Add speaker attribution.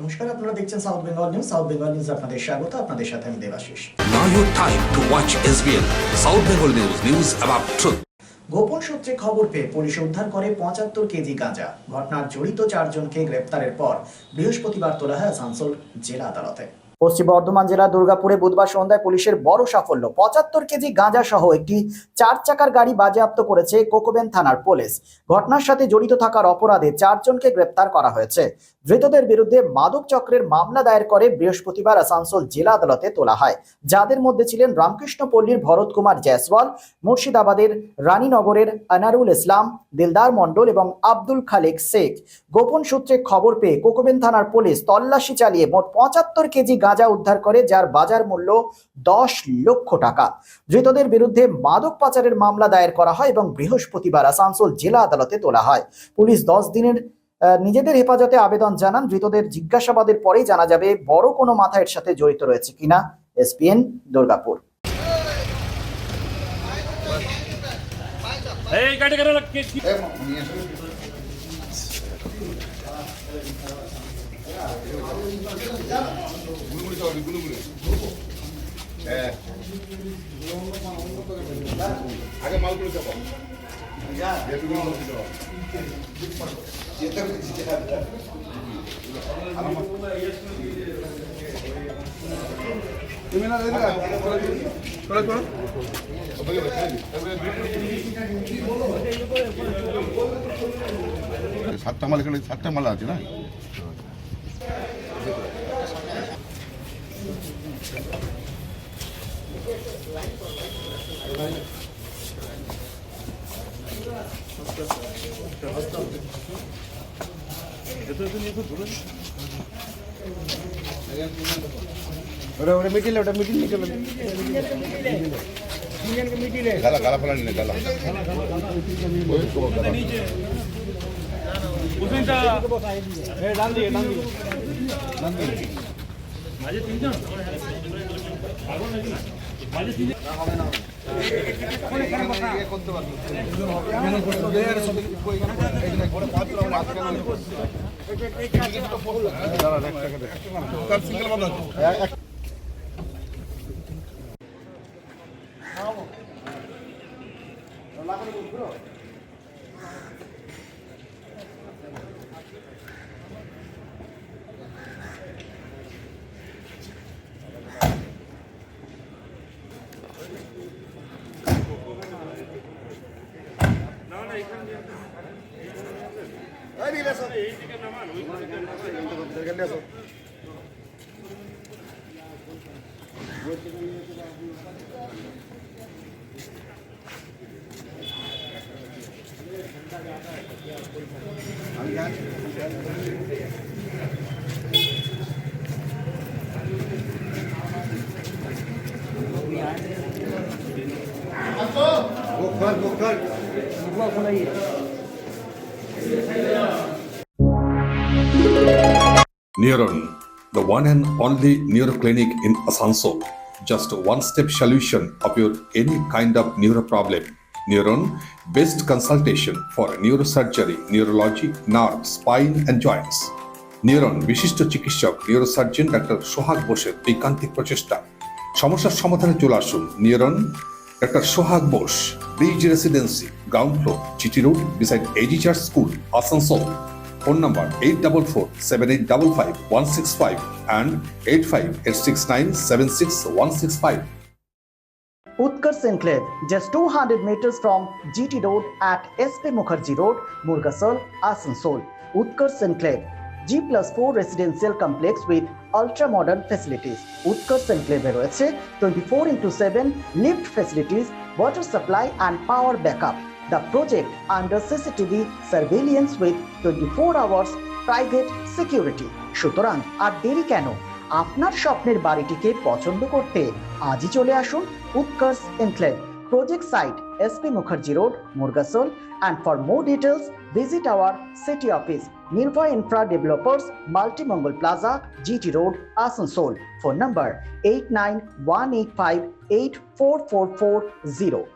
Speaker 1: নমস্কার আপনারা দেখছেন South Bengal News South Bengal News আপনাদের স্বাগত আপনাদের সাথে আমি Debashis.
Speaker 2: Now your time to watch SBN South Bengal News. News about truth.
Speaker 1: গোপন সূত্রে খবর পেয়ে পুলিশ উদ্ধার করে পঁচাত্তর কেজি গাঁজা। ঘটনার জড়িত চারজনকে গ্রেপ্তারের পর বৃহস্পতিবার তোলা হয় আসানসোল জেলা আদালতে। পশ্চিম বর্ধমান জেলা দুর্গাপুরে বুধবার সন্ধ্যায় পুলিশের বড় সাফল্য। পঁচাত্তর কেজি গাঁজা সহ একটি চার চাকার গাড়ি বাজেয়াপ্ত করেছে কোকোবেন থানার পুলিশ। ঘটনার সাথে জড়িত থাকার অপরাধে চারজনকে গ্রেপ্তার করা হয়েছে। ধৃতদের বিরুদ্ধে মাদক চক্রের মামলা দায়ের করে বৃহস্পতিবার আসানসোল জেলা আদালতে তোলা হয়। যাদের মধ্যে ছিলেন রামকৃষ্ণপল্লীর ভরত কুমার জয়সওয়াল, মুর্শিদাবাদের রানীনগরের আনারুল ইসলাম, দিলদার মণ্ডল এবং আব্দুল খালেক শেখ। গোপন সূত্রে খবর পেয়ে কোকোবেন থানার পুলিশ তল্লাশি চালিয়ে মোট পঁচাত্তর কেজি গাঁজা উদ্ধার করে, যার বাজার মূল্য দশ লক্ষ টাকা। ধৃতদের বিরুদ্ধে মাদক পাচারের মামলা দায়ের করা হয় এবং বৃহস্পতিবার আসানসোল জেলা আদালতে তোলা হয়। পুলিশ দশ দিনের নিজেদের হেফাজতে আবেদন জানান। ধৃতদের জিজ্ঞাসাবাদের পরেই জানা যাবে বড় কোনো মাথা এর সাথে জড়িত রয়েছে কিনা। এসপিএন দুর্গাপুর।
Speaker 3: এই গাড়ি গাড়ি কে কি
Speaker 4: গুলগুলি চল গুলগুলি হ্যাঁ আগে মালগুলো হবে। তুমি না দিলে চলো চলো সাতটা মাল এখানে সাতটা মাল আছে না
Speaker 5: ওটা ওটা ওটা মিডিল নিচে
Speaker 4: গালা গালা ফেলা নিলে গালা ওই তো গালা।
Speaker 3: উসিনটা এ ডান দিয়ে ডান দিয়ে মাঝে তিনজন। পাগল নাকি না মাঝে তিনজন
Speaker 2: Neuron, the one and only neuroclinic in Asansol. Just a one-step solution of your any kind of neuro problem. Neuron, best consultation for neurosurgery, neurology, nerve, spine and joints. Neuron বিশিষ্ট চিকিৎসক নিউরোসার্জন ডাক্তার সোহাগ বোসের ঐকান্তিক প্রচেষ্টা সমস্যার সমাধানে চলে আসুন Neuron doctor Sohag Bose bridge residency ground floor GT road beside AG church school Asansol phone number eight double four seven eight double five one six five and eight five eight six nine seven six one six five
Speaker 1: Utkarsh Enclave, just 200 meters from GT Road at SP Mukherjee Road, Murgasol, Asansol. Utkarsh Enclave, G plus 4 residential complex with ultra modern facilities. Utkarsh Enclave রয়েছে 24 into 7 lift facilities, water supply and power backup. The project under CCTV surveillance with 24 hours private security. সুতরাং আর দেরি কেন আপনার স্বপ্নের বাড়িটিকে পছন্দ করতে আজই চলে আসুন Utkarsh enclave project site SP Mukherjee Road, Murgasol. And for more details, visit our city office, Nirva Infra Developers, Multi Mongol Plaza, GT Road, Asansol. Phone number 89185844440.